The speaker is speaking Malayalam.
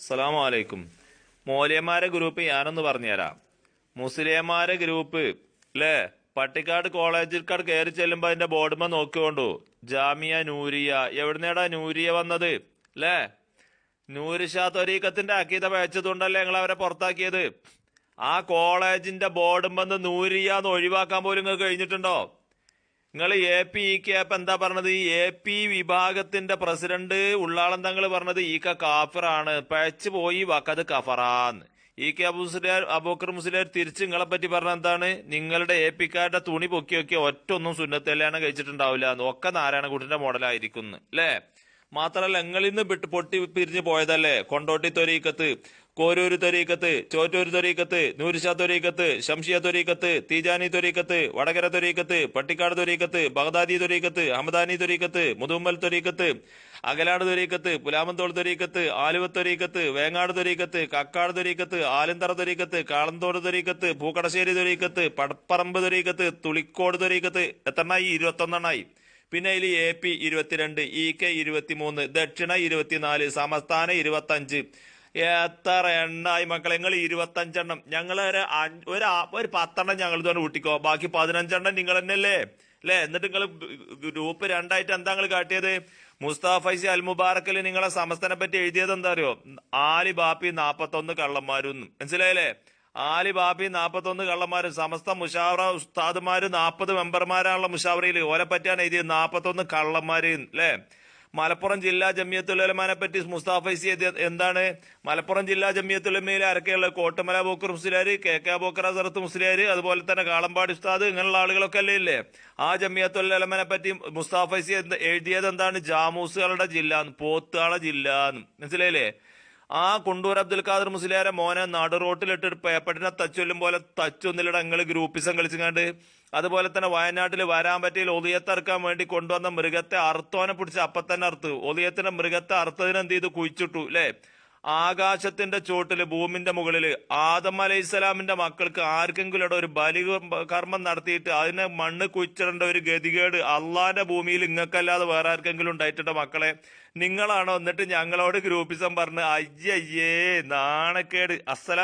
അസ്സലാമലൈക്കും. മോലിയന്മാരെ ഗ്രൂപ്പ് ഞാനൊന്ന് പറഞ്ഞുതരാം. മുസ്ലിയന്മാരെ ഗ്രൂപ്പ് അല്ലേ പട്ടിക്കാട് കോളേജിൽ കാട് കയറി ചെല്ലുമ്പോ അതിന്റെ ബോർഡുമ നോക്കിക്കൊണ്ടു ജാമിയ നൂരിയ. എവിടുന്നേടാ നൂരിയ വന്നത്? അല്ലേ നൂരിഷാ തൊരീക്കത്തിന്റെ അക്കീത വെച്ചതുണ്ടല്ലേ ഞങ്ങൾ അവരെ പുറത്താക്കിയത്? ആ കോളേജിന്റെ ബോർഡുമ്പന്ന് നൂരിയാന്ന് ഒഴിവാക്കാൻ പോലും കഴിഞ്ഞിട്ടുണ്ടോ? നിങ്ങൾ എ പി ഇ കെ അപ്പൊ എന്താ പറഞ്ഞത്? എ പി വിഭാഗത്തിന്റെ പ്രസിഡന്റ് ഉള്ളാളം തങ്ങൾ പറഞ്ഞത് ഈ കാഫിറാണ്. പഴച്ചു പോയി വക്കത് കഫറാന്ന്. ഇ കെ അബു മുസ്ലിയാർ അബൂക്കർ മുസ്ലിയാർ തിരിച്ച് നിങ്ങളെ പറ്റി പറഞ്ഞ എന്താണ്? നിങ്ങളുടെ എ പിക്കാരുടെ തുണി പൊക്കി നോക്കി ഒറ്റ ഒന്നും സുന്നത്തല്ലാണ് കഴിച്ചിട്ടുണ്ടാവില്ല ഒക്കെ നാരായണക്കുട്ടിന്റെ മോഡലായിരിക്കുന്നു. അല്ലേ മാത്രമല്ല നിങ്ങളിൽ നിന്ന് പൊട്ടി പിരിഞ്ഞു പോയതല്ലേ? കൊണ്ടോട്ടി തൊരീക്കത്ത് കോരൂര് തൊരീക്കത്ത് ചോറ്റൂര് തൊരീക്കത്ത് നൂർഷാ തൊരീക്കത്ത് ശംഷിയ തൊരീക്കത്ത് തീജാനി തൊരീക്കത്ത് വടകര തൊരീക്കത്ത് പട്ടിക്കാട് തൊരീക്കത്ത് ബഗ്ദാദി തൊരീക്കത്ത് ഹമദാനി തൊരീക്കത്ത് മുതുമ്മൽ തൊരീക്കത്ത് അകലാട് തൊരീക്കത്ത് പുലാമന്തോൾ തൊരീക്കത്ത് ആലുവ തൊരീക്കത്ത് വേങ്ങാട് തൊരീക്കത്ത് കക്കാട് തൊരീക്കത്ത് ആലന്തറ തൊരീക്കത്ത് കാളന്തോട് തൊരീക്കത്ത് പൂക്കടശ്ശേരി തൊരീക്കത്ത് പടപ്പറമ്പ് തൊരീക്കത്ത് തുളിക്കോട് തൊരീക്കത്ത് എത്രണ്ണായി? ഇരുപത്തൊന്നെണ്ണായി. പിന്നെ ഇതിൽ എ പി ഇരുപത്തിരണ്ട് ഇ കെ ഇരുപത്തിമൂന്ന് ദക്ഷിണ ഇരുപത്തിനാല് സമസ്ഥാന ഇരുപത്തഞ്ച്. എത്ര എണ്ണായി മക്കളെ? നിങ്ങൾ ഇരുപത്തഞ്ചെണ്ണം. ഞങ്ങൾ ഒരു ഒരു ഒരു പത്തെണ്ണം ഞങ്ങൾ തന്നെ കൂട്ടിക്കോ. ബാക്കി പതിനഞ്ചെണ്ണം നിങ്ങൾ തന്നെയല്ലേ? അല്ലേ? എന്നിട്ട് നിങ്ങൾ ഗ്രൂപ്പ് രണ്ടായിട്ട് എന്താ നിങ്ങൾ കാട്ടിയത്? മുസ്താഫൈസി അൽ മുബാറക്കിൽ നിങ്ങളെ സമസ്തനെ പറ്റി എഴുതിയത് എന്താ അറിയോ? ആലി ബാപ്പി നാപ്പത്തൊന്ന് കള്ളന്മാരും മനസ്സിലായല്ലേ? ആലി ബാബി നാപ്പത്തൊന്ന് കള്ളന്മാരും സമസ്ത മുഷാവറ ഉസ്താദുമാര് നാപ്പത് മെമ്പർമാരാണുള്ള മുഷാവറയിൽ. ഓരെ പറ്റിയാണ് എഴുതിയത് നാപ്പത്തൊന്ന് കള്ളന്മാരെയും അല്ലേ? മലപ്പുറം ജില്ലാ ജമിയത്തുലമാനെ പറ്റി മുസ്താഫൈസി സി എന്താണ്? മലപ്പുറം ജില്ലാ ജമിയത്തുലമയിൽ ആരൊക്കെയുള്ള കോട്ടമല ബോക്കർ മുസ്ലിയാർ കെ കെ ബോക്കർ അസറത്ത് മുസ്ലിയാർ അതുപോലെ തന്നെ കാളമ്പാടി ഉസ്താദ് ഇങ്ങനെയുള്ള ആളുകളൊക്കെ അല്ലേ ഇല്ലേ? ആ ജമിയത്തുലമനെ പറ്റി മുസ്താഫൈസി സി എഴുതിയത് എന്താണ്? ജാമൂസുകളുടെ ജില്ല പോത്താള ജില്ല മനസ്സിലായില്ലേ? ആ കുണ്ടൂർ അബ്ദുൽ ഖാദർ മുസ്ലിയാരെ മോനെ നടു റോട്ടിലിട്ട് പേപ്പട്ടിനെ തച്ചൊല്ലും പോലെ തച്ചൊന്നിലിട നിങ്ങൾ ഗ്രൂപ്പിസം കളിച്ചുകൊണ്ട് അതുപോലെ തന്നെ വയനാട്ടിൽ വരാൻ പറ്റിയ ഒലിയത്തറക്കാൻ വേണ്ടി കൊണ്ടുവന്ന മൃഗത്തെ അറുത്തോനെ പിടിച്ച് അപ്പത്തന്നെ അറുത്ത്. ഒലിയത്തിന്റെ മൃഗത്തെ അറുത്തതിനെന്ത് ചെയ്തു? കുഴിച്ചിട്ടു അല്ലേ ആകാശത്തിന്റെ ചോട്ടിൽ ഭൂമിന്റെ മുകളിൽ ആദം അലൈഹിസ്സലാമിന്റെ മക്കൾക്ക് ആർക്കെങ്കിലും ഇവിടെ ഒരു ബലി കർമ്മം നടത്തിയിട്ട് അതിനെ മണ്ണ് കുഴിച്ചിടേണ്ട ഒരു ഗതികേട് അള്ളാന്റെ ഭൂമിയിൽ ഇങ്ങക്കല്ലാതെ വേറെ ആർക്കെങ്കിലും ഉണ്ടായിട്ടുണ്ട് മക്കളെ? നിങ്ങളാണോ? എന്നിട്ട് ഞങ്ങളോട് ഗ്രൂപ്പിസം പറഞ്ഞ് അയ്യയ്യേ നാണക്കേട്. അസ്സലാം